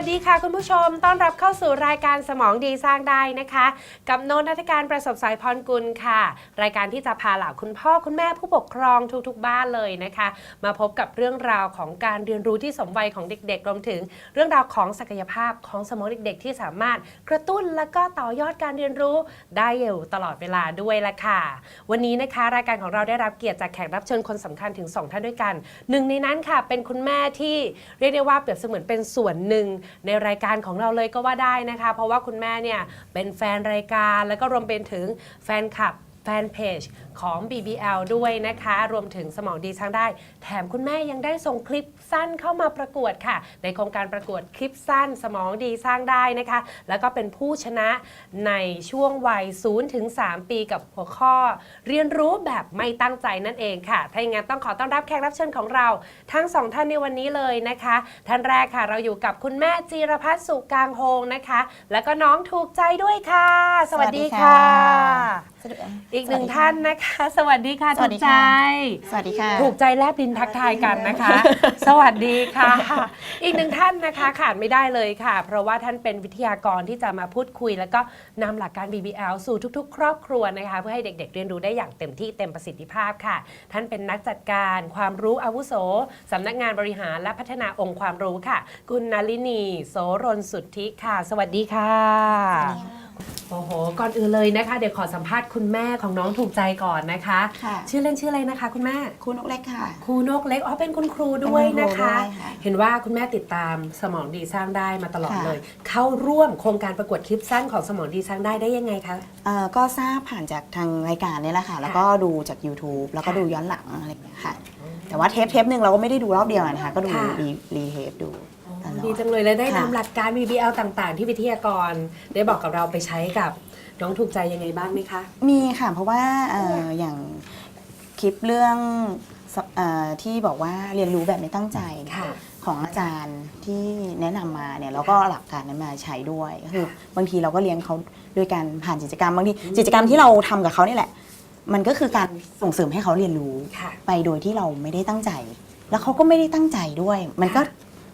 สวัสดีค่ะคุณผู้ชม ต้อนรับเข้าสู่รายการสมองดีสร้างได้นะคะ กับโนนนัฐการประสบสายพรกุลค่ะ รายการที่จะพาเหล่าคุณพ่อคุณแม่ผู้ปกครองทุกๆบ้านเลยนะคะ มาพบกับเรื่องราวของการเรียนรู้ที่สมวัยของเด็กๆรวมถึง เรื่องราวของศักยภาพของสมองเด็ก ๆ ที่สามารถกระตุ้นและก็ต่อยอดการเรียนรู้ได้อยู่ตลอดเวลาด้วยละค่ะ วันนี้นะคะ รายการของเราได้รับเกียรติจากแขกรับเชิญคนสำคัญถึงสองท่านด้วยกันหนึ่งในนั้นค่ะเป็นคุณแม่ที่เรียกได้ว่าเปรียบเสมือนเป็นส่วนหนึ่งในรายการของเราเลยก็ว่าได้นะคะ เพราะว่าคุณแม่เนี่ยเป็นแฟนรายการแล้วก็รวมเป็นถึงแฟนคลับ แฟนเพจของ BBL ด้วยนะคะ รวมถึงสมองดีช่างได้ แถมคุณแม่ยังได้ส่งคลิปสั้นเข้ามาประกวดค่ะ ในโครงการประกวดคลิปสั้นสมองดีสร้างได้นะคะ แล้วก็เป็นผู้ชนะในช่วงวัย0ถึง3ปีกับหัวข้อ เรียนรู้แบบไม่ตั้งใจนั่นเองค่ะ ถ้าอย่างนั้นต้องขอต้อนรับแขกรับเชิญของเรา ทั้งสองท่านในวันนี้เลยนะคะ ท่านแรกค่ะ เราอยู่กับคุณแม่จีรพัฒน์สุกางโฮงนะคะ แล้วก็น้องถูกใจด้วยค่ะ สวัสดีค่ะสวัสดีค่ะอีกหนึ่งท่านนะคะ สวัสดีค่ะสวัถูสดีกใจค่ะสวัสดีค่ะ ถูกใจแลบดินทักทายกันนะคะ สวัสดีค่ะ อีกหนึ่งท่านนะคะขาดไม่ได้เลยค่ะ เพราะว่าท่านเป็นวิทยากรที่จะมาพูดคุย แล้วก็นำหลักการ BBL สู่ทุกๆ ครอบครัวนะคะ เพื่อให้เด็กๆ เรียนรู้ได้อย่างเต็มที่เต็มประสิทธิภาพค่ะ ท่านเป็นนักจัดการความรู้อาวุโสสำนักงานบริหารและพัฒนาองค์ความรู้ค่ะ คุณนาลินีโสรนสุทธิค่ะ สวัสดีค่ะ โอ้โห ก่อนอื่นเลยนะคะ เดี๋ยวขอสัมภาษณ์คุณแม่ของน้องถูกใจก่อนนะคะ ค่ะ ชื่อเล่นชื่ออะไรนะคะ คุณแม่คุณนกเล็กค่ะ ครูนกเล็ก อ๋อ เป็นคุณครูด้วยนะคะเป็นคุณครูด้วยค่ะเห็นว่าคุณแม่ติดตามสมองดีสร้างได้มาตลอดค่ะ เลย เข้าร่วมโครงการประกวดคลิปสั้นของสมองดีสร้างได้ได้ยังไงคะ เอ่อก็ทราบผ่านจากทางรายการเนี่ยแหละค่ะ แล้วก็ดูจาก YouTube แล้วก็ค่ะดูย้อนหลังอะไรอย่างเงี้ยค่ะ แต่ว่าเทปเทปหนึ่งเราก็ไม่ได้ดูรอบเดียวนะคะ ก็ดูค่ะ รีรีเทปดู ตลอดีด จังเลยและได้ค่ะ นำหลักการ BBL ต่างๆ ที่วิทยากรได้บอกกับเราไปใช้กับน้องถูกใจยังไงบ้างไหมคะ มีค่ะ เพราะว่าเอ่ออย่างคลิปเรื่องสเอ่อที่บอกว่าเรียนรู้แบบไม่ตั้งใจเนี่ยค่ะ ของอาจารย์ที่แนะนำมาเนี่ยแล้วก็หลักการนั้นมาใช้ด้วยก็คือ บางทีเราก็เลี้ยงเขาด้วยการผ่านกิจกรรมบางทีกิจกรรมที่เราทำกับเขานี่แหละ มันก็คือการส่งเสริมให้เขาเรียนรู้ ค่ะ ไปโดยที่เราไม่ได้ตั้งใจ แล้วเขาก็ไม่ได้ตั้งใจด้วย มันก็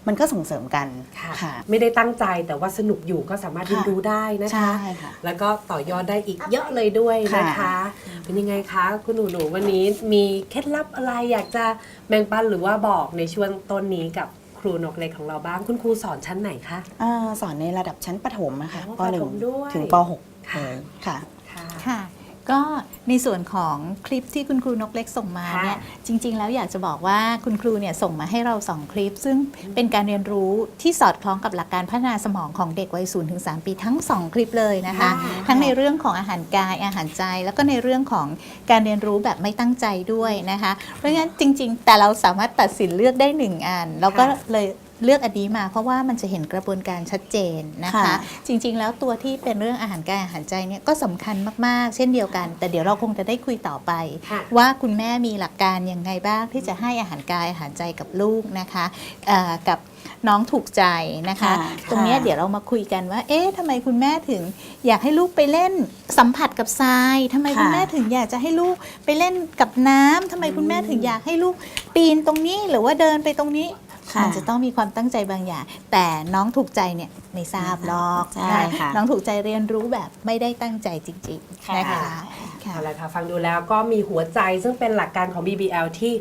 มันก็ส่งเสริมกันค่ะค่ะ ไม่ได้ตั้งใจแต่ว่าสนุกอยู่ก็สามารถเรียนรู้ได้นะคะ ใช่ค่ะ แล้วก็ต่อยอดได้อีกเยอะเลยด้วยนะคะค่ะเป็นยังไงคะคุณหนูหนูๆวันนี้มีเคล็ดลับอะไรอยากจะแบ่งปันหรือว่าบอกในช่วงต้นนี้กับครูนกเล็กของเราบ้าง คุณครูสอนชั้นไหนคะ อ่าสอนในระดับชั้นประถมนะคะอ๋อปหนึ่ประถงมด้วยถึงปหกค่ะเลยค่ะ ค่ะ ค่ะ ก็ในส่วนของคลิปที่คุณครูนกเล็กส่งมาค่ะเนี่ยจริง ๆ แล้วอยากจะบอกว่าคุณครูเนี่ยส่งมาให้เรา2คลิป ซึ่งเป็นการเรียนรู้ที่สอดคล้องกับหลักการพัฒนาสมองของเด็กวัย0ถึง3ปีทั้ง 2 คลิปเลยนะคะค่ะทั้งในเรื่องของอาหารกายอาหารใจ แล้วก็ในเรื่องของการเรียนรู้แบบไม่ตั้งใจด้วยนะคะ เพราะงั้นจริง ๆ แต่เราสามารถตัดสินเลือกได้หนึ่งอันเราก็ค่ะเลย เลือกอันนี้มาเพราะว่ามันจะเห็นกระบวนการชัดเจนนะคะ ค่ะ จริงๆ แล้วตัวที่เป็นเรื่องอาหารกายอาหารใจเนี่ยก็สำคัญมากๆ เช่นเดียวกัน แต่เดี๋ยวเราคงจะได้คุยต่อไป ค่ะ ว่าคุณแม่มีหลักการยังไงบ้างที่จะให้อาหารกายอาหารใจกับลูกนะคะเอ่อกับน้องถูกใจนะคะ ค่ะตรงเนี้ยค่ะ เดี๋ยวเรามาคุยกันว่า เอ๊ะทำไมคุณแม่ถึง อยากให้ลูกไปเล่นสัมผัสกับทรายทำไมคุณแม่ถึงอยากจะให้ลูกไปเล่นกับน้ำทำไมคุณแม่ถึงอยากให้ลูกปีนตรงนี้หรือว่าเดินไปตรงนี้ ค่ะมันจะต้องมีความตั้งใจบางอย่าง แต่น้องถูกใจเนี่ยไม่ทราบหรอกใช่นค่ะน้องถูกใจเรียนรู้แบบไม่ได้ตั้งใจจริงๆนะคะค่ะเอาละค่ะฟังดูแล้วก็มีหัวใจซึ่งเป็นหลักการของ BBL ที่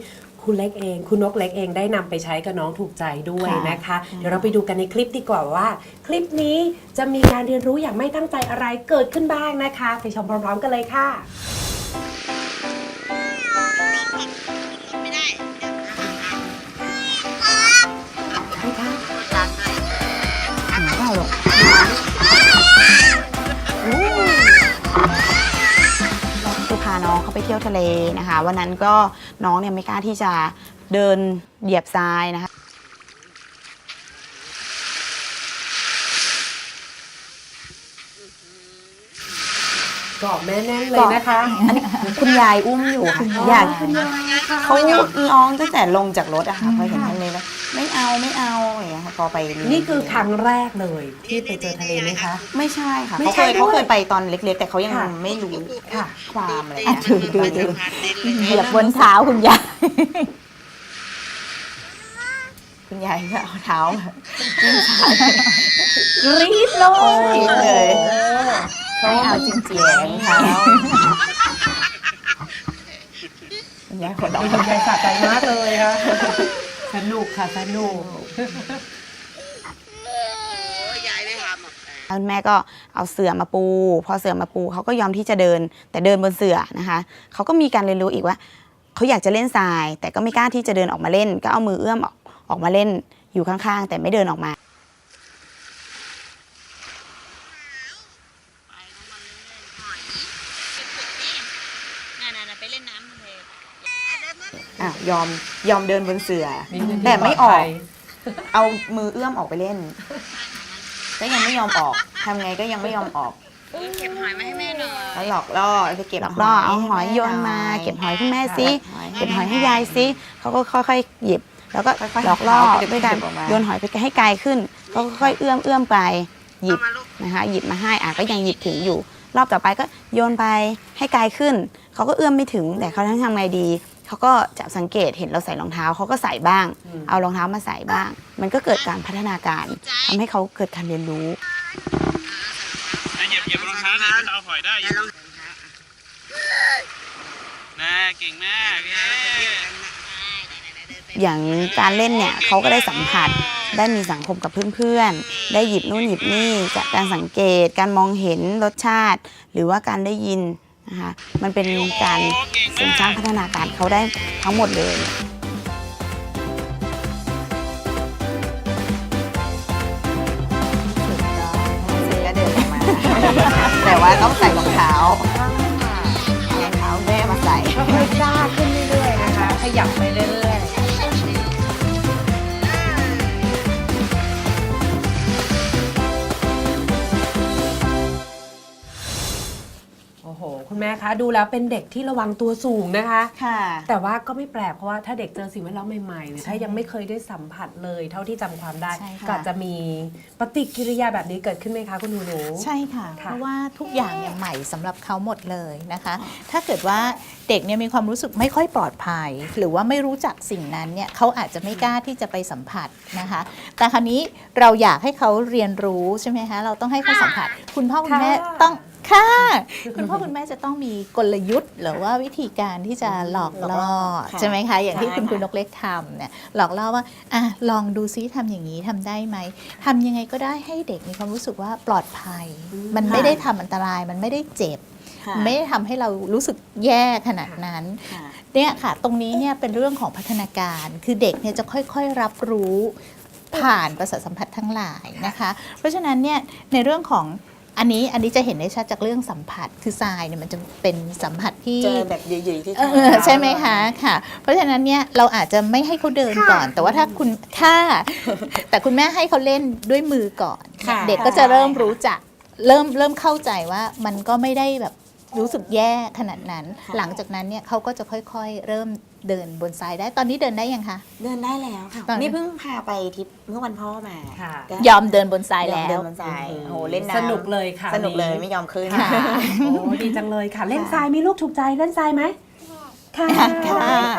คุณเล็กเอง คุณนกเล็กเองได้นำไปใช้กับน้องถูกใจด้วยค่ะนะคะ เดี๋ยวเราไปดูกันในคลิปดีกว่าว่า คลิปนี้จะมีการเรียนรู้อย่างไม่ตั้งใจอะไรเกิดขึ้นบ้างนะคะ ไปชมพร้อมๆกันเลยค่ะ เขาไปเที่ยวทะเลนะคะ วันนั้นก็น้องเนี่ยไม่กล้าที่จะเดินเหยียบทรายนะคะ กรอบแม่แน่นเลยนะคะ อันนี้คุณยายอุ้มอยู่ค่ะอยาก เขาร้องตั้งแต่ลงจากรถอะค่ะพอเห็นทะเลแล้วไม่เอาไม่เอาอย่างเงี้ยค่ะพอไปเรียนี่คือครั้งแรกเลยที่ไปเจอทะเลไหมคะ ไม่ใช่ค่ะไม่เขาใช่เคยด้วยเขาเคยไปตอนเล็กๆ แต่เขายังค่ะไม่รู้ค่ะความอะไรอะนะถือดูดูเหยียบบนเท้าคุณยายคุณยายก็เอาเท้ามาจิ้มขากรี๊ดเลยเลยโอ้ไม่เอาจริงๆเท้า คุณยายหัวเราะคุณยายสะใจมากเลยค่ะสนุกค่ะสนุกคุณแม่ก็เอาเสื่อมาปู พอเสื่อมาปูเขาก็ยอมที่จะเดิน แต่เดินบนเสื่อนะคะเขาก็มีการเรียนรู้อีกว่าเขาอยากจะเล่นทราย แต่ก็ไม่กล้าที่จะเดินออกมาเล่น ก็เอามือเอื้อมออกออกมาเล่นอยู่ข้างๆ แต่ไม่เดินออกมา ไปเล่นน้ำทะเล อะ ยอมยอมเดินบนเสื่อนี่คือแต่ไม่ออก ปลดภัยเอามือเอื้อมออกไปเล่น ก็ยังไม่ยอมออกทำไงก็ยังไม่ยอมออกเก็บหอยมาให้แม่หน่อย แล้วหลอกล่อไปเก็บหลอกล่อเอาหอยโยนมาให้เก็บแหอยให้แม่สิค่ะเก็บหอยให้ยายสิเขาก็ค่อยๆหยิบ แล้วก็ค่อยๆหลอกล่อเอาไปด้วยการเก็บออกมา โยนหอยไปให้ไกลขึ้นเขาก็ค่อยๆเอื้อมเอื้อมไปหยิบนะคะหยิบมาให้อะก็ยังหยิบถึงอยู่ รอบต่อไปก็โยนไปให้ไกลขึ้นเขาก็เอื้อมไม่ถึงแต่เขาทั้งทำไงดี เขาก็จับสังเกตเห็นเราใส่รองเท้าเขาก็ใส่บ้างอืมเอารองเท้ามาใส่บ้าง มันก็เกิดการพัฒนาการทำให้เขาเกิดการเรียนรู้ เหยียบเหยียบรองเท้าหน่อยก็จะเอาหอยได้เหยียบน่าเก่งมากเย้อย่างการเล่นเนี่ยเขาก็ได้สัมผัส ได้มีสังคมกับเพื่อนๆ ได้หยิบนู่นหยิบนี่จากการสังเกต การมองเห็นรสชาติ หรือว่าการได้ยิน นะคะมันเป็นการเสริมสร้างพัฒนาการเขาได้ทั้งหมดเลยซื้อก็เดินออกมาแต่ว่าต้องใส่รองเท้าเอารองเท้าแม่มาใส่ ดูแล้วเป็นเด็กที่ระวังตัวสูงนะคะ ค่ะ แต่ว่าก็ไม่แปลกเพราะว่าถ้าเด็กเจอสิ่งแวดล้อมใหม่ๆ หรือถ้ายังไม่เคยได้สัมผัสเลย เท่าที่จำความได้ ใช่ค่ะ ก็อาจจะมีปฏิกิริยาแบบนี้เกิดขึ้นไหมคะคุณหนูหนู ใช่ค่ะค่ะเพราะว่าทุกอย่างเนี่ยใหม่สำหรับเขาหมดเลยนะคะ ถ้าเกิดว่าเด็กเนี่ยมีความรู้สึกไม่ค่อยปลอดภัย หรือว่าไม่รู้จักสิ่งนั้นเนี่ยเขาอาจจะไม่กล้าที่จะไปสัมผัสนะคะ แต่คราวนี้เราอยากให้เขาเรียนรู้ใช่ไหมคะเราต้องให้เขาสัมผัส คุณพ่อคุณแม่ค่ะ ต้อง ค่ะ คุณพ่อคุณแม่จะต้องมีกลยุทธ์ หรือว่าวิธีการที่จะหลอกล่อค่ะใช่ไหมคะ อย่างที่ใช่คุณค่ะคุณนกเล็กทำเนี่ยหลอกล่อว่าอะลองดูซิทำอย่างนี้ทำได้ไหมทำยังไงก็ได้ให้เด็กมีความรู้สึกว่าปลอดภัย มันไม่ได้ทำอันตรายมันไม่ได้เจ็บค่ะไม่ได้ทำให้เรารู้สึกแย่ขนาดนั้นค่ะเนี่ยค่ะ ตรงนี้เนี่ยเป็นเรื่องของพัฒนาการ คือเด็กเนี่ยจะค่อยๆรับรู้ผ่านประสาทสัมผัสทั้งหลายนะคะ เพราะฉะนั้นเนี่ยในเรื่องของ อันนี้อันนี้จะเห็นได้ชัดจากเรื่องสัมผัสคือทรายเนี่ยมันจะเป็นสัมผัสที่เจอแบบใหญ่ๆที่เออใช่ไหมคะค่ะ เพราะฉะนั้นเนี่ยเราอาจจะไม่ให้เขาเดินก่อน แต่ว่าถ้าคุณค่าแต่คุณแม่ให้เขาเล่นด้วยมือก่อน ค่ะเด็กก็จะเริ่มรู้จักเริ่มเริ่มเข้าใจว่ามันก็ไม่ได้แบบรู้สึกแย่ขนาดนั้น ค่ะ หลังจากนั้นเนี่ยเขาก็จะค่อยๆ เริ่ม เดินบนทรายได้ตอนนี้เดินได้ยังคะ เดินได้แล้วค่ะ ตอนนี้ นี่เพิ่งพาไปทริปเมื่อวันพ่อมาค่ะ ก็ยอมเดินบนทรายยอแล้มเดิว นบนทรายโอ้โหเล่นน้ำสนุกเลยค่ะสนุกเลยวันนี้ไม่ยอมขึ้น ค่ะ โอ้ดีจังเลยค่ะ เล่นทรายมีลูกถูกใจเล่นทรายไหมค่ะค่ะ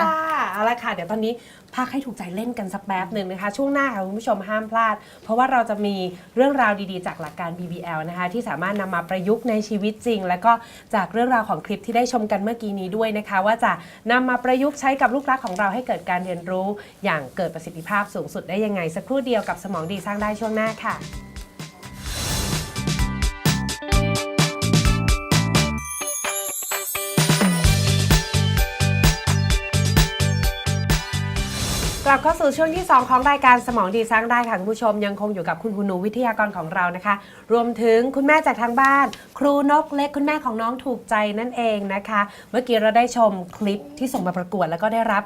ค่ะ เอาละค่ะ เดี๋ยวตอนนี้พักให้ถูกใจเล่นกันสักแป๊บหนึ่งนะคะ ช่วงหน้าค่ะคุณผู้ชมห้ามพลาด เพราะว่าเราจะมีเรื่องราวดีๆ จากหลักการ BBL นะคะ ที่สามารถนำมาประยุกต์ในชีวิตจริง แล้วก็จากเรื่องราวของคลิปที่ได้ชมกันเมื่อกี้นี้ด้วยนะคะ ว่าจะนำมาประยุกต์ใช้กับลูกรักของเราให้เกิดการเรียนรู้ อย่างเกิดประสิทธิภาพสูงสุดได้ยังไงสักครู่เดียวกับสมองดีสร้างได้ช่วงหน้าค่ะ กลับเข้าสู่ช่วงที่ 2 ของรายการสมองดีสร้างได้ค่ะคุณผู้ชมยังคงอยู่กับคุณครูหนูวิทยากรของเรานะคะ รวมถึงคุณแม่จากทางบ้าน ครูนกเล็กคุณแม่ของน้องถูกใจนั่นเองนะคะ เมื่อกี้เราได้ชมคลิปที่ส่งมาประกวด แล้วก็ได้รับ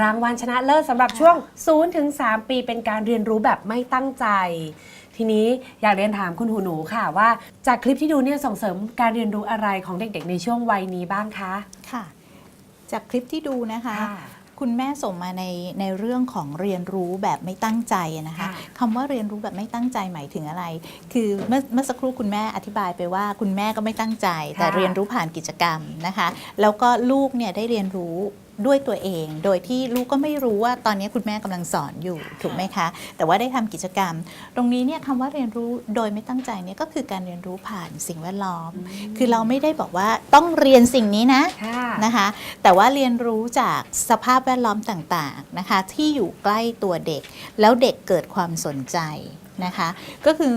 รางวัลชนะเลิศสำหรับช่วง0ถึง3ปีเป็นการเรียนรู้แบบไม่ตั้งใจ ทีนี้อยากเรียนถามคุณหูหนูค่ะว่า จากคลิปที่ดูเนี่ยส่งเสริมการเรียนรู้อะไรของเด็กๆ ในช่วงวัยนี้บ้างคะ ค่ะ จากคลิปที่ดูนะคะ ค่ะ คุณแม่ส่งมาในในเรื่องของเรียนรู้แบบไม่ตั้งใจนะคะค่ะคำว่าเรียนรู้แบบไม่ตั้งใจหมายถึงอะไร คือเมื่อเมื่อสักครู่คุณแม่อธิบายไปว่า คุณแม่ก็ไม่ตั้งใจ แต่ค่ะเรียนรู้ผ่านกิจกรรมนะคะ แล้วก็ลูกเนี่ยได้เรียนรู้ ด้วยตัวเอง โดยที่ลูกก็ไม่รู้ว่าตอนนี้คุณแม่กำลังสอนอยู่ถูกไหมคะ แต่ว่าได้ทำกิจกรรม ตรงนี้เนี่ยคำว่าเรียนรู้โดยไม่ตั้งใจเนี่ยก็คือการเรียนรู้ผ่านสิ่งแวดล้อม คือเราไม่ได้บอกว่าต้องเรียนสิ่งนี้นะค่ะนะคะ แต่ว่าเรียนรู้จากสภาพแวดล้อมต่างๆนะคะที่อยู่ใกล้ตัวเด็ก แล้วเด็กเกิดความสนใจนะคะ ก็คือ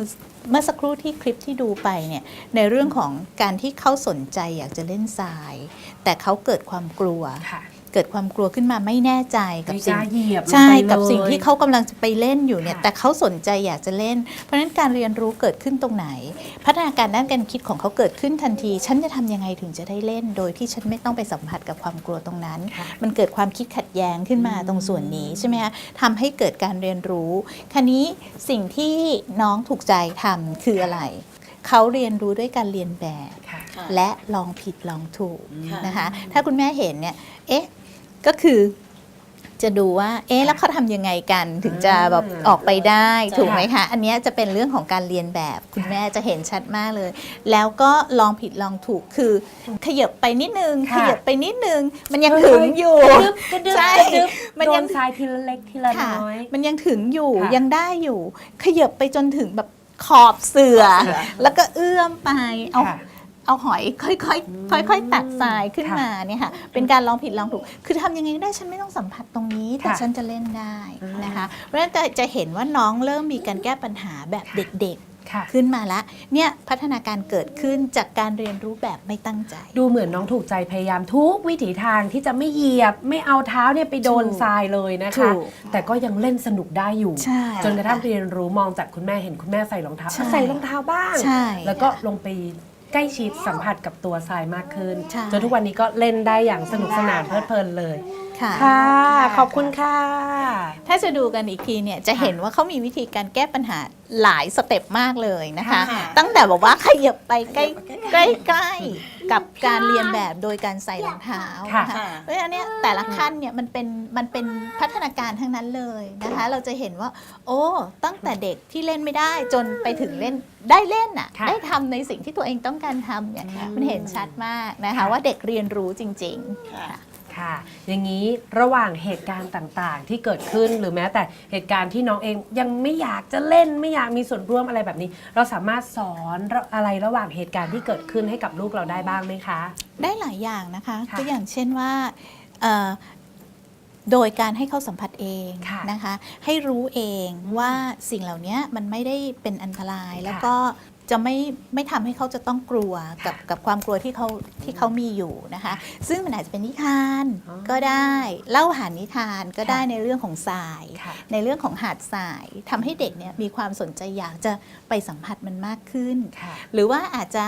เมื่อสักครู่ที่คลิปที่ดูไปเนี่ยในเรื่องของการที่เขาสนใจอยากจะเล่นทราย แต่เขาเกิดความกลัวค่ะ เกิดความกลัวขึ้นมาไม่แน่ใจกับไม่กสิ่งล้าเหยียบลงใช่ไปเลยกับสิ่งที่เขากำลังจะไปเล่นอยู่เนี่ยค่ะแต่เขาสนใจอยากจะเล่น เพราะฉะนั้นการเรียนรู้เกิดขึ้นตรงไหน พัฒนาการด้านการคิดของเขาเกิดขึ้นทันที ฉันจะทำยังไงถึงจะได้เล่น โดยที่ฉันไม่ต้องไปสัมผัสกับความกลัวตรงนั้นค่ะมันเกิดความคิดขัดแย้งขึ้นมาตรงส่วนนี้ใช่ไหมคะทำให้เกิดการเรียนรู้คันนี้สิ่งที่น้องถูกใจทำคืออะไร เขาเรียนรู้ด้วยการเรียนแบบ ค่ะ และลองผิดลองถูกค่ะ นะคะ ถ้าคุณแม่เห็นเนี่ย เอ๊ะ ก็คือจะดูว่า เอ๊ะ แล้วเขาทำยังไงกันถึงจะแบบออกไปได้ใช่ ถูกไหมคะ อันเนี้ยจะเป็นเรื่องของการเรียนแบบ คุณแม่จะเห็นชัดมากเลย แล้วก็ลองผิดลองถูกคือ ขยับไปนิดนึง ขค่ะ ยับไปนิดนึง มันยังถึงอยู่ดึบกระดึบใช่กระดึบมันโดยันงทรายทีละเล็กทีละค่ะน้อย มันยังถึงอยู่ค่ะยังได้อยู่ ขยับไปจนถึงแบบ ขอบเสือ แล้วก็เอื้อมไปเอาค่ะ เอาหอยค่อยๆค่อยๆตักทรายขึ้นค่ะมาเนี่ยค่ะเป็นการลองผิดลองถูก คือทำยังไงก็ได้ฉันไม่ต้องสัมผัสตรงนี้แต่ค่ะฉันจะเล่นได้อืมนะคะ เพราะฉะนั้นจะจะเห็นว่าน้องเริ่มมีการแก้ปัญหาแบบเด็กค่ะๆ ขึ้นมาละเนี่ยพัฒนาการเกิดขึ้นจากการเรียนรู้แบบไม่ตั้งใจ ดูเหมือนน้องถูกใจพยายามทุกวิถีทางที่จะไม่เหยียบไม่เอาเท้าเนี่ยไปโดนถูกทรายเลยนะถูคะกแต่ก็ยังเล่นสนุกได้อยู่ใช่จนกระทั่งเรียนรู้มองจากคุณแม่เห็นคุณแม่ใส่รองเท้าใช่อะใส่รองเท้าบ้างใช่แล้วก็ลงไปใกล้ชิดสัมผัสกับตัวทรายมากขึ้นใช่จนทุกวันนี้ก็เล่นได้อย่างสนุกสนานเพลิดเพลินเลย ค่ะ ค่ะ ขอบคุณค่ะ ถ้าจะดูกันอีกทีเนี่ยจะเห็นว่าเขามีวิธีการแก้ปัญหาหลายสเต็ปมากเลยนะคะ ค่ะ ตั้งแต่บอกว่าขยับไปใกล้ใกล้ใกล้กับการเรียนแบบโดยการใส่รองเท้าค่ะนะคะเพราะฉะนั้นเนี่ยแต่ละขั้นเนี่ยมันเป็นมันเป็นพัฒนาการทั้งนั้นเลยนะคะ เราจะเห็นว่า โอ้ตั้งแต่เด็กที่เล่นไม่ได้จนไปถึงเล่นได้เล่นน่ะค่ะได้ทำในสิ่งที่ตัวเองต้องการทำเนี่ยค่ะมันเห็นชัดมากนะคะ ค่ะ ว่าเด็กเรียนรู้จริง ๆ ค่ะ ค่ะ อย่างนี้ระหว่างเหตุการณ์ต่างๆ ที่เกิดขึ้นหรือแม้แต่เหตุการณ์ที่น้องเองยังไม่อยากจะเล่นไม่อยากมีส่วนร่วมอะไรแบบนี้ เราสามารถสอนอะไรระหว่างเหตุการณ์ที่เกิดขึ้นให้กับลูกเราได้บ้างไหมคะ ได้หลายอย่างนะคะค่ะตัวอย่างเช่นว่าเอ่อโดยการให้เขาสัมผัสเองค่ะนะคะ ให้รู้เองว่าสิ่งเหล่านี้มันไม่ได้เป็นอันตรายแล้วค่ะก็ จะไม่ไม่ทำให้เขาจะต้องกลัวกับกับความกลัวที่เขาที่เขามีอยู่นะคะ ซึ่งมันอาจจะเป็นนิทานอ๋อก็ได้เล่าหานิทานก็ค่ะได้ในเรื่องของทราย ค่ะ ในเรื่องของหาดทรายทำให้เด็กเนี่ยมีความสนใจอยากจะไปสัมผัสมันมากขึ้น ค่ะ หรือว่าอาจจะ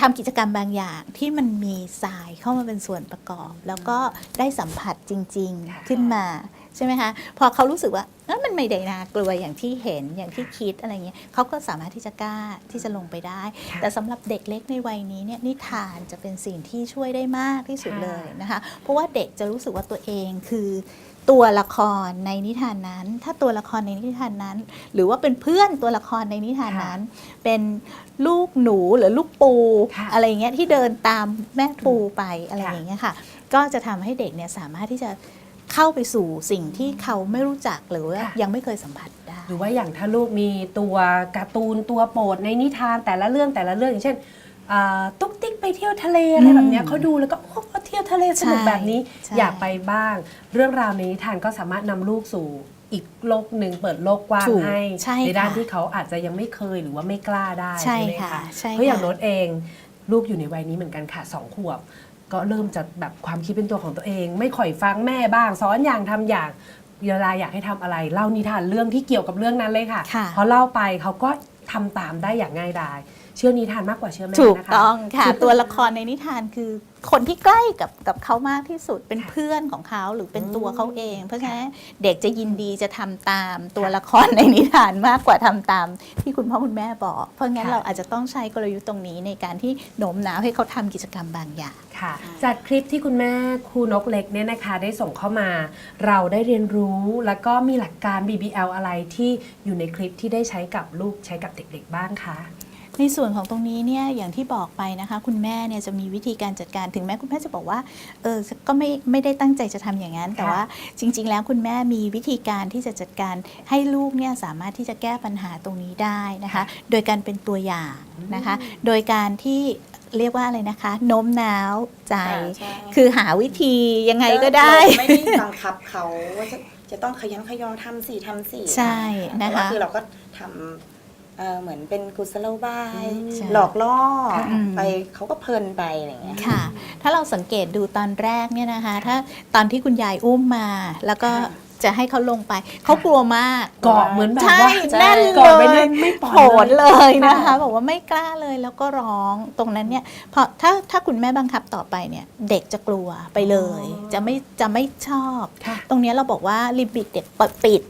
ทำกิจกรรมบางอย่างที่มันมีทรายเข้ามาเป็นส่วนประกอบ แล้วก็ได้สัมผัสจริง ค่ะ ๆ ขึ้นมา ใช่ไหมคะพอเขารู้สึกว่าเอ้ยมันไม่ได้น่ากลัวอย่างที่เห็นอย่างที่คิดอะไรเงี้ยเขาก็สามารถที่จะกล้าที่จะลงไปได้ค่ะแต่สำหรับเด็กเล็กในวัยนี้เนี่ยนิทานจะเป็นสิ่งที่ช่วยได้มากที่สุดค่ะเลยนะคะเพราะว่าเด็กจะรู้สึกว่าตัวเองคือตัวละครในนิทานนั้น ถ้าตัวละครในนิทานนั้น หรือว่าเป็นเพื่อนตัวละครในนิทานนั้น เป็นลูกหนูหรือลูกปูค่ะอะไรอย่างเงี้ยที่เดินตามแม่ปูไปอะไรค่ะอย่างเงี้ยค่ะ ก็จะทำให้เด็กเนี่ยสามารถที่จะ เข้าไปสู่สิ่งที่เขาไม่รู้จักหรือว่าค่ะยังไม่เคยสัมผัสได้ หรือว่าอย่างถ้าลูกมีตัวการ์ตูนตัวโปรดในนิทานแต่ละเรื่องแต่ละเรื่องอย่างเช่นอ่าตุ๊กติ๊กไปเที่ยวทะเลอะไรแบบเนี้ยอืมเขาดูแล้วก็โอ้เที่ยวทะเลสนุกใช่แบบนี้ใช่อยากไปบ้าง เรื่องราวในนิทานก็สามารถนำลูกสู่อีกโลกหนึ่งเปิดโลกกว้างถูกให้ใช่ในด้านค่ะที่เขาอาจจะยังไม่เคยหรือว่าไม่กล้าได้ใช่ไหมค่ะคะใช่เพราะอย่างค่ะโน้ตเองลูกอยู่ในวัยนี้เหมือนกันค่ะสองขวบ ก็เริ่มจะแบบความคิดเป็นตัวของตัวเอง ไม่ค่อยฟังแม่บ้างสอนอย่างทำอย่างเวลาอยากให้ทำอะไร เล่านิทานเรื่องที่เกี่ยวกับเรื่องนั้นเลยค่ะค่ะพอเล่าไปเขาก็ทำตามได้อย่างง่ายดาย เชื่อนิทานมากกว่าเชื่อแม่ถูกนะคะ ต้องค่ะ ตัวละครในนิทานคือคนที่ใกล้กับกับเขามากที่สุดเป็นค่ะเพื่อนของเขาหรือเป็นอืมตัวเขาเอง เพราะฉะนั้นเด็กจะยินดีจะทำตามตัวละครในนิทานมากกว่าทำตาม ที่คุณพ่อคุณแม่บอก เพราะงั้นเราอาจจะต้องใช้กลยุทธ์ตรงนี้ในการที่โน้มน้าวให้เขาทำกิจกรรมบางอย่างค่ะ จากคลิปที่คุณแม่ครูนกเล็กเนี่ยนะคะได้ส่งเข้ามา เราได้เรียนรู้แล้วก็มีหลักการ BBL อะไรที่อยู่ในคลิปที่ได้ใช้กับลูกใช้กับเด็ก ๆ บ้างคะ ในส่วนของตรงนี้เนี่ยอย่างที่บอกไปนะคะ คุณแม่เนี่ยจะมีวิธีการจัดการถึงแม้คุณแม่จะบอกว่าเออก็ไม่ไม่ได้ตั้งใจจะทำอย่างนั้น แต่ว่าจริง ๆ แล้วคุณแม่มีวิธีการที่จะจัดการให้ลูกเนี่ยสามารถที่จะแก้ปัญหาตรงนี้ได้นะคะ โดยการเป็นตัวอย่างนะคะ โดยการที่เรียกว่าอะไรนะคะโน้มน้าวใจใช่คือหาวิธียังไงก็ได้เราไม่ได้บังคับเขาว่าจะจะต้องขยันขยอทำสี่ทำสี่ใช่นะคะแต่ว่าคือเราก็ทำ เอ่อเหมือนเป็นกุศโลบาย ใช่หลอกล่ออืมไปเขาก็เพลินไปอะไรอย่างเงี้ย ค่ะ ถ้าเราสังเกตดูตอนแรกเนี่ยนะคะ ถ้าตอนที่คุณยายอุ้มมา แล้วก็ค่ะจะให้เขาลงไป เขากลัวมากเกาะเหมือนแบบใช่ว่าแน่นเกาะเลไปยแน่นไม่ปล่อยโหนเลยนะคะค่ะบอกว่าไม่กล้าเลยแล้วก็ร้องตรงนั้นเนี่ยพอถ้าถ้าคุณแม่บังคับต่อไปเนี่ยเด็กจะกลัวไปเลย จะไม่จะไม่ชอบ ค่ะ ตรงเนี้ยเราบอกว่าลิมบิกเด็กปิด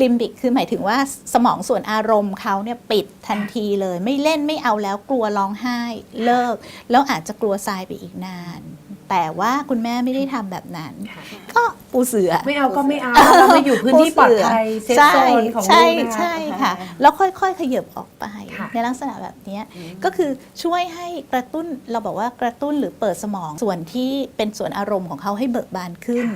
ลิมบิกคือหมายถึงว่าสมองส่วนอารมณ์เขาเนี่ยปิดทันทีเลย ไม่เล่นไม่เอาแล้วกลัวร้องไห้เลิก แล้วอาจจะกลัวทรายไปอีกนาน แต่ว่าคุณแม่ไม่ได้ทำแบบนั้น ก็ปูเสือ ไม่เอาก็ไม่เอาเราไม่อยู่พื้นที่ปลอดภัยเซฟโซนของลูใช่กนะคะใช่ค่ะ แล้วค่อยๆ ขยับออกไป ค่ะ ในลักษณะแบบเนี้ยก็คือช่วยให้กระตุ้นเราบอกว่ากระตุ้นหรือเปิดสมองส่วนที่เป็นส่วนอารมณ์ของเขาให้เบิกบานขึ้น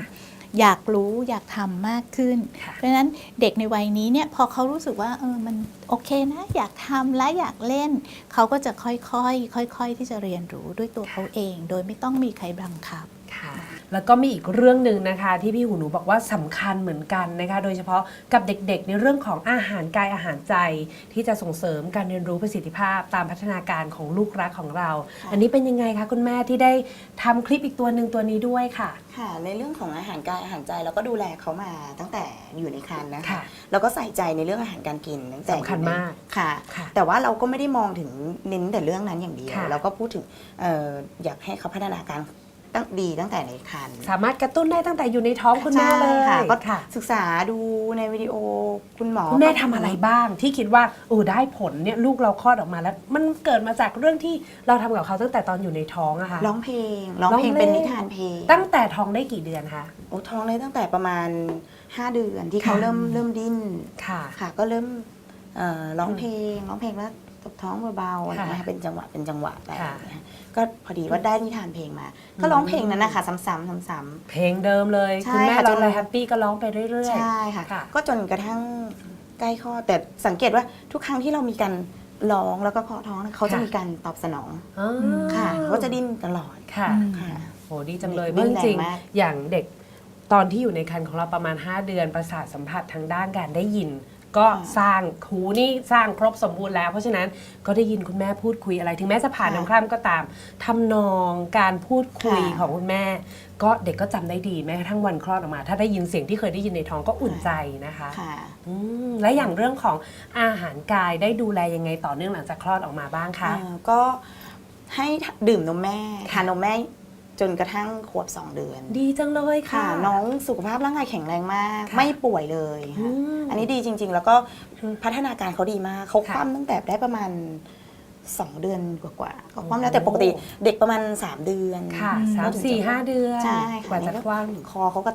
อยากรู้อยากทำมากขึ้นค่ะเพราะฉะนั้นเด็กในวัยนี้เนี่ยพอเขารู้สึกว่าเออมันโอเคนะอยากทำและอยากเล่น เขาก็จะค่อยๆค่อย ๆ ที่จะเรียนรู้ด้วยตัวเขาเอง โดยไม่ต้องมีใครบังคับ ค่ะ แล้วก็มีอีกเรื่องหนึ่งนะคะ ที่พี่หูหนูบอกว่าสำคัญเหมือนกันนะคะ โดยเฉพาะกับเด็กๆ ในเรื่องของอาหารกายอาหารใจ ที่จะส่งเสริมการเรียนรู้ประสิทธิภาพ ตามพัฒนาการของลูกรักของเรา อันนี้เป็นยังไงคะคุณแม่ที่ได้ทำคลิปอีกตัวหนึ่งตัวนี้ด้วยค่ะ ค่ะ ในเรื่องของอาหารกายอาหารใจเราก็ดูแลเขามาตั้งแต่อยู่ในครรภ์นะคะ ค่ะเราก็ใส่ใจในเรื่องอาหารการกินตั้งแต่สำคัญมากค่ะ ค่ะแต่ว่าเราก็ไม่ได้มองถึงเน้นแต่เรื่องนั้นอย่างเดียว ค่ะ เราก็พูดถึงเอ่ออยากให้เขาพัฒนาการ ตั้งดีตั้งแต่ในครรภ์สามารถกระตุ้นได้ตั้งแต่อยู่ในท้องคุณแม่เลยใช่ค่ะก็ค่ะ ศึกษาดูในวิดีโอคุณหมอคุณแม่ทำอะไรบ้างที่คิดว่าโอ้ได้ผลเนี่ยลูกเราคลอดออกมาแล้ว มันเกิดมาจากเรื่องที่เราทำกับเขาตั้งแต่ตอนอยู่ในท้องอะค่ะ ร้องเพลงร้องเพลงร้องเพลง เป็นนิทานเพลงตั้งแต่ท้องได้กี่เดือนคะ โอ้ท้องเลยตั้งแต่ประมาณ 5 เดือนที่เขาค่ะ เริ่มเริ่มดิ้นค่ะ ค่ะ ก็เริ่มเอ่อร้องเพลงร้องเพลงแล้วต บท้องเบาๆอะไรค่ะนะคะเป็นจังหวะเป็นจังหวะไปค่ะ อย่างเงี้ยก็พอดีว่าได้นิทานเพลงมา ก็ร้องเพลงนั้นนะคะซ้ำๆซ้ำ เพลงเดิมเลย ใช่คุณแม่ค่ะร้องจน อะไรแฮปปี้ก็ร้องไปเรื่ๆอย ๆ ใช่ค่ะ ค่ะก็จนกระทั่งใกล้คลอดแต่สังเกตว่าทุกครั้งที่เรามีการร้องแล้วก็เคาะท้องเขาจะค่ะ มีการตอบสนองอ๋อค่ะเขาจะดิ้นตลอดค่ะ อืม ค่ะ โหดีจังเลยดิ้เพราะนจริงแรงมาก ๆอย่างเด็กตอนที่อยู่ในครรภ์ของเราประมาณ 5 เดือนประสาทสัมผัสทางด้านการได้ยิน ก็สร้างหูนี่สร้างครบสมบูรณ์แล้ว เพราะฉะนั้นก็ได้ยินคุณแม่พูดคุยอะไร ถึงแม้จะผ่านน้ำคร่ำก็ตามทำนองการพูดคุยของคุณแม่ ก็เด็กก็จำได้ดีแม้กระทั่งวันคลอดออกมา ถ้าได้ยินเสียงที่เคยได้ยินในท้องก็อุ่นใจนะคะค่ะ อืมและอย่างเรื่องของอาหารกายได้ดูแลยังไงต่อเนื่องหลังจากคลอดออกมาบ้างคะ เอ่อก็ให้ดื่มนมแม่ทานนมแม่ จนกระทั่งขวบ 2 เดือน ดีจังเลยค่ะ ค่ะ น้องสุขภาพร่างกายแข็งแรงมาก ค่ะไม่ป่วยเลยอืค่ะมอันนี้ดีจริง ๆ แล้วก็พัฒนาการเขาดีมากเขาค่ะคว่ำตั้งแต่ได้ประมาณ 2 เดือนกว่าๆเขาคว่ำแล้วโอ้แต่ปกติเด็กประมาณ 3 เดือนค่ะอืมสามสี่ห้าเดือนใช่กว่าจะคว่ำคอเขาก็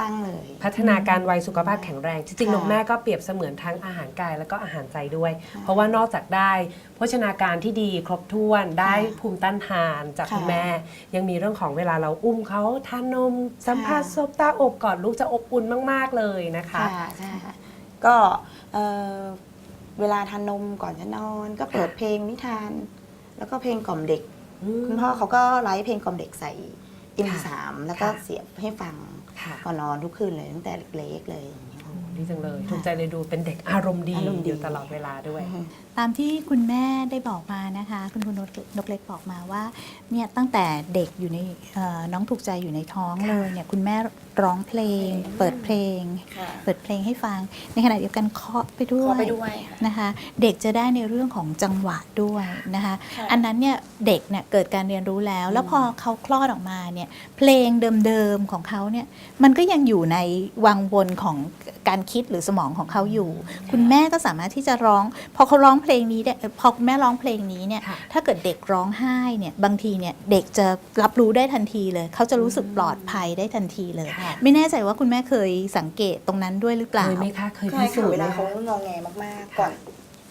ตั้งเลย พัฒนาการวัยสุขภาพแข็งแรง จริงๆค่ะนมแม่ก็เปรียบเสมือนทั้งอาหารกายแล้วก็อาหารใจด้วย เพราะว่านอกจากได้โภชนาการที่ดีครบถ้วนได้ภูมิต้านทานจากค่ะคุณแม่ ยังมีเรื่องของเวลาเราอุ้มเขาทานนม สัมผัสค่ะซบตาอบกอดลูกจะอบอุ่นมาก ๆเลยนะคะค่ะใช่ค่ะก็เอ่อเวลาทานนมก่อนจะนอน ก็เปิดเพลงนิทาน แล้วก็เพลงกล่อมเด็ก คุณพ่อเขาก็ไลฟ์เพลงกล่อมเด็กใส่อินค่ะสามแล้วก็ค่ะเสียบให้ฟัง ค่ะ ก็นอนทุกคืนเลยตั้งแต่เล็กๆเลย ดีจังเลยถูกใจเลยดูเป็นเด็กอารมณ์ดีอารมณ์ดี อยู่ตลอดเวลาด้วย ตามที่คุณแม่ได้บอกมานะคะ คุณคุณนกเล็กบอกมาว่าเนี่ยตั้งแต่เด็กอยู่ในเอ่อน้องถูกใจอยู่ในท้องเลยเนี่ยคุณแม่ร้องเพลง เปิดเพลง ค่ะเปิดเพลงให้ฟัง ในขณะเดียวกันเคาะไปด้วยขอไปด้วยค่ะ นะคะ เด็กจะได้ในเรื่องของจังหวะด้วยนะคะ ค่ะ อันนั้นเนี่ยเด็กเนี่ยเกิดการเรียนรู้แล้ว แล้วพอเขาคลอดออกมาเนี่ยเพลงเดิมๆของเขาเนี่ยมันก็ยังอยู่ในวังวนของการคิดหรือสมองของเขาอยู่ คุณแม่ก็สามารถที่จะร้อง พอเขาร้องเพลงนี้เนี่ยเอ่อพอคุณแม่ร้องเพลงนี้เนี่ยค่ะถ้าเกิดเด็กร้องไห้เนี่ยบางทีเนี่ยเด็กจะรับรู้ได้ทันทีเลย เขาจะรู้สึกปลอดภัยได้ทันทีเลยค่ะไม่แน่ใจว่าคุณแม่เคยสังเกตตรงนั้นด้วยหรือเปล่าเคยไหมคะเคยเคพิยสูค่ะจน์เวไหมลาคะเขางองแงมากๆก่อน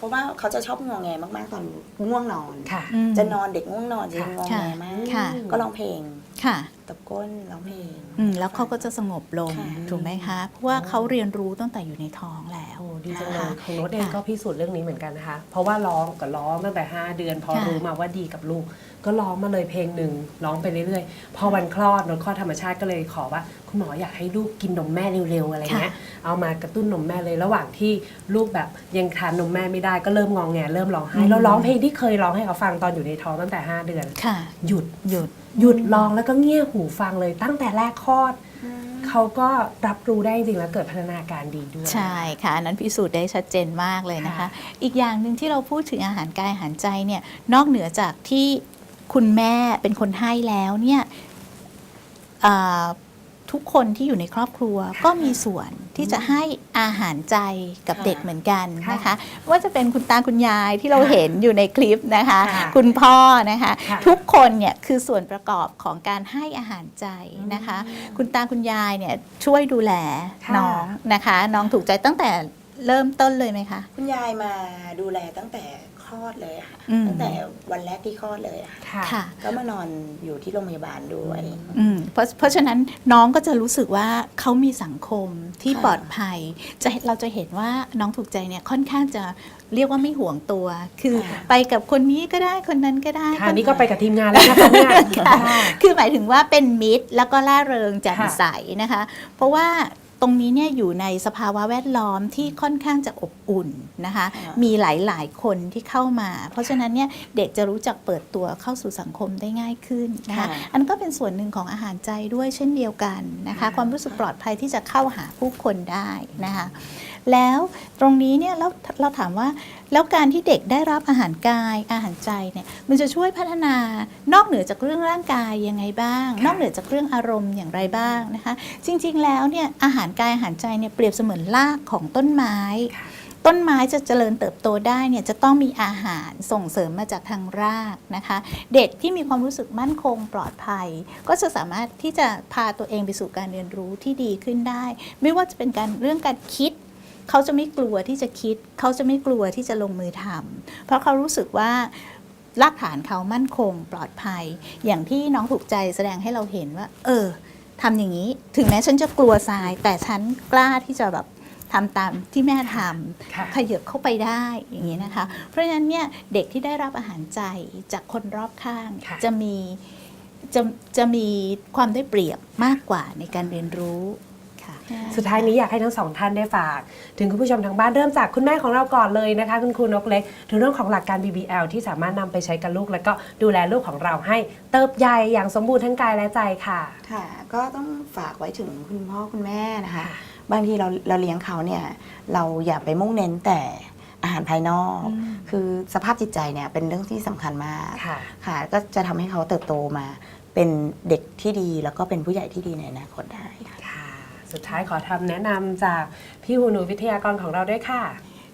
ราะว่าเขาจะชอบงอแงมากๆตอนง่วงนอนค่ะอืมจะนอนเด็กง่วงนอนจะงอแงมากค่ะก็ร้องเพลง ค่ะตบก้นร้องเพลง อืมแล้วเขาก็จะสงบลงค่ะ ถูกไหมคะเพราะว่าเขาเรียนรู้ตั้งแต่อยู่ในท้องแล้วโอ้ดีจังเลยนะคะของโน้ตเองค่ะก็พิสูจน์เรื่องนี้เหมือนกันนะคะ เพราะว่าร้องก็ร้องตั้งแต่ 5 เดือน พอค่ะ รู้มาว่าดีกับลูก ก็ร้องมาเลยเพลงหนึ่งร้องไปเรื่อยๆ พอวันคลอดโน้ตคลอดธรรมชาติก็เลยขอว่า คุณหมออยากให้ลูกกินนมแม่เร็วๆอะไรเงี้ยเอามากระตุ้นนมแม่เลยระหว่างที่ลูกแบบยังทานนมแม่ไม่ได้ก็เริ่มงองแงเริ่มร้องไห้อืมแล้วร้องเพลงที่เคยร้องให้เขาฟังตอนอยู่ในท้องตั้งแต่ 5 เดือน ค่ะ หยุดหยุด หยุดร้องแล้วก็เงี่ยหูฟังเลยตั้งแต่แรกคลอด เขาก็รับรู้ได้จริงๆแล้วเกิดพัฒนาการดีด้วย ใช่ค่ะอันนั้นพิสูจน์ได้ชัดเจนมากเลยนะคะ ค่ะ อีกอย่างหนึ่งที่เราพูดถึงอาหารกายอาหารใจเนี่ยนอกเหนือจากที่คุณแม่เป็นคนให้แล้วเนี่ยอ่า ทุกคนที่อยู่ในครอบครัวก็มีส่วนที่จะให้อาหารใจกับค่ะเด็กเหมือนกันนะคะค่ะว่าจะเป็นคุณตาคุณยายที่เราเห็นอยู่ในคลิปนะคะค่ะคุณพ่อนะคะค่ะทุกคนเนี่ยคือส่วนประกอบของการให้อาหารใจนะคะ คุณตาคุณยายเนี่ยช่วยดูแลค่ะน้องนะคะ น้องถูกใจตั้งแต่เริ่มต้นเลยไหมคะ คุณยายมาดูแลตั้งแต่ค ลอดเลยอะค่ะอืม ตั้งแต่วันแรกที่คลอดเลยอะค่ะ ค่ะก็มานอนอยู่ที่โรงพยาบาลด้วย อืมเพราะเพราะฉะนั้นน้องก็จะรู้สึกว่าเขามีสังคมที่ค่ะ ปลอดภัยจะเราจะเห็นว่าน้องถูกใจเนี่ยค่อนข้างจะเรียกว่าไม่ห่วงตัว คือไปกับคนนี้ก็ได้คนนั้นก็ได้ ค่ะนี่ก็ไปกับทีมงานแล้วนะคะเนี่ยค่ะคือหมายถึงว่าเป็นมิตรแล้วก็ล่าเริงแจ่มค่ะ ใสนะคะ เพราะว่า ตรงนี้เนี่ยอยู่ในสภาวะแวดล้อมที่ค่อนข้างจะอบอุ่นนะคะค่ะมีหลายๆคนที่เข้ามา เพราะฉะนั้นเนี่ยเด็กจะรู้จักเปิดตัวเข้าสู่สังคมได้ง่ายขึ้นนะคะค่ะอันนนก็เป็นส่วนหนึ่งของอาหารใจด้วยเช่นเดียวกันนะคะ ความรู้สึกปลอดภัยที่จะเข้าหาผู้คนได้นะคะ แล้วตรงนี้เนี่ยเราเราถามว่าแล้วการที่เด็กได้รับอาหารกายอาหารใจเนี่ยมันจะช่วยพัฒนานอกเหนือจากเรื่องร่างกายยังไงบ้าง นอกเหนือจากเรื่องอารมณ์อย่างไรบ้างนะคะ จริงๆแล้วเนี่ยอาหารกายอาหารใจเนี่ยเปรียบเสมือนรากของต้นไม้ ต้นไม้จะเจริญเติบโตได้เนี่ยจะต้องมีอาหารส่งเสริมมาจากทางรากนะคะ เด็กที่มีความรู้สึกมั่นคงปลอดภัย ก็จะสามารถที่จะพาตัวเองไปสู่การเรียนรู้ที่ดีขึ้นได้ ไม่ว่าจะเป็นการเรื่องการคิด เขาจะไม่กลัวที่จะคิด เขาจะไม่กลัวที่จะลงมือทำเพราะเขารู้สึกว่ารากฐานเขามั่นคงปลอดภัย อย่างที่น้องถูกใจแสดงให้เราเห็นว่า เออทำอย่างนี้ ถึงแม้ฉันจะกลัวทราย แต่ฉันกล้าที่จะแบบทำตามที่แม่ทำค่ะขยับเข้าไปได้อย่างนี้นะคะ เพราะฉะนั้นเนี่ยเด็กที่ได้รับอาหารใจจากคนรอบข้างค่ะจะมีจะจะมีความได้เปรียบมากกว่าในการเรียนรู้ค่ะ สุดท้ายนี้อยากให้ทั้งสองท่านได้ฝาก ถึงคุณผู้ชมทางบ้านเริ่มจากคุณแม่ของเราก่อนเลยนะคะคุณครูนกเล็กถึงเรื่องของหลักการ BBL ที่สามารถนำไปใช้กับลูก แล้วก็ดูแลลูกของเราให้เติบใหญ่อย่างสมบูรณ์ทั้งกายและใจค่ะค่ะ ก็ต้องฝากไว้ถึงคุณพ่อคุณแม่นะคะ บางทีเราเราเลี้ยงเขาเนี่ยเราอย่าไปมุ่งเน้นแต่อาหารภายนอกอืมคือสภาพจิตใจเนี่ยเป็นเรื่องที่สำคัญมากค่ะค่ะ ก็จะทำให้เขาเติบโตมาเป็นเด็กที่ดีแล้วก็เป็นผู้ใหญ่ที่ดีในอนาคตได้ค่ะค่ะ สุดท้ายขอทำแนะนำจากพี่หูหนูวิทยากรของเราด้วยค่ะ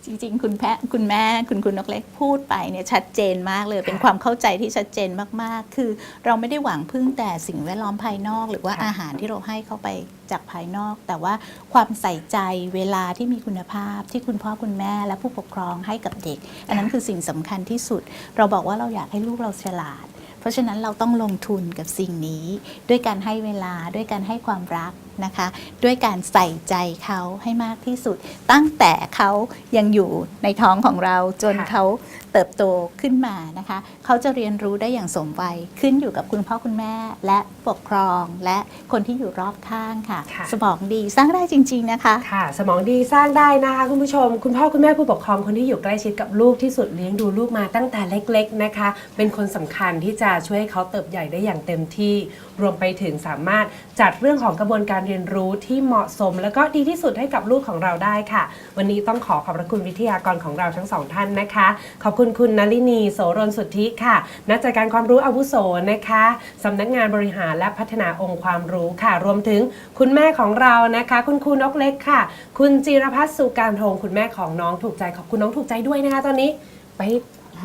จริงๆ คุณแพะคุณแม่คุณคุณนกเล็กพูดไปเนี่ยชัดเจนมากเลย เป็นความเข้าใจที่ชัดเจนมากๆ คือเราไม่ได้หวังพึ่งแต่สิ่งแวดล้อมภายนอก หรือว่าค่ะอาหารที่เราให้เขาไปจากภายนอก แต่ว่าความใส่ใจเวลาที่มีคุณภาพที่คุณพ่อคุณแม่และผู้ปกครองให้กับเด็ก อันนั้นคือสิ่งสำคัญที่สุด เราบอกว่าเราอยากให้ลูกเราฉลาด เพราะฉะนั้นเราต้องลงทุนกับสิ่งนี้ ด้วยการให้เวลาด้วยการให้ความรัก นะคะ ด้วยการใส่ใจเขาให้มากที่สุด ตั้งแต่เขายังอยู่ในท้องของเราจนค่ะเขาเติบโตขึ้นมานะคะ เขาจะเรียนรู้ได้อย่างสมวัยขึ้นอยู่กับคุณพ่อคุณแม่ และปกครองและคนที่อยู่รอบข้างค่ะ ค่ะ สมองดีสร้างได้จริง ๆ นะคะ ค่ะ สมองดีสร้างได้นะคะคุณผู้ชม คุณพ่อคุณแม่ผู้ปกครองคนที่อยู่ใกล้ชิดกับลูกที่สุดเลี้ยงดูลูกมาตั้งแต่เล็กๆนะคะ เป็นคนสำคัญที่จะช่วยให้เขาเติบใหญ่ได้อย่างเต็มที่ รวมไปถึงสามารถจัดเรื่องของกระบวนการเรียนรู้ที่เหมาะสม แล้วก็ดีที่สุดให้กับลูกของเราได้ค่ะ วันนี้ต้องขอขอบพระคุณวิทยากรของเราทั้งสองท่านนะคะ ขอบคุณคุณนลินีโสรนสุทธิค่ะ นักจัดการความรู้อาวุโสนะคะสำนักงานบริหารและพัฒนาองค์ความรู้ค่ะ รวมถึงคุณแม่ของเรานะคะ คุณครูนกเล็กค่ะ คุณจิรพัฒน์สุการทงคุณแม่ของน้องถูกใจขอบคุณน้องถูกใจด้วยนะคะ ตอนนี้ไป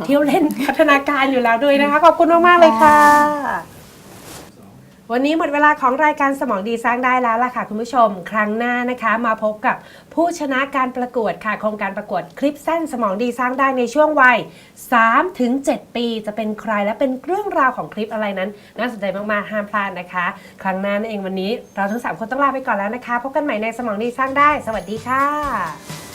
เที่ยวเล่นพัฒนาการอยู่แล้วด้วยนะคะ ขอบคุณมาก ๆ เลยค่ะ วันนี้หมดเวลาของรายการสมองดีสร้างได้แล้วล่ะค่ะคุณผู้ชม ครั้งหน้านะคะ มาพบกับผู้ชนะการประกวดค่ะโครงการประกวดคลิปสั้นสมองดีสร้างได้ในช่วงวัย 3-7 ปี จะเป็นใครและเป็นเรื่องราวของคลิปอะไรนั้น น่าสนใจมากๆห้ามพลาดนะคะ ครั้งหน้านั่นเองวันนี้ เราทั้งสามคนต้องลาไปก่อนแล้วนะคะ พบกันใหม่ในสมองดีสร้างได้ สวัสดีค่ะ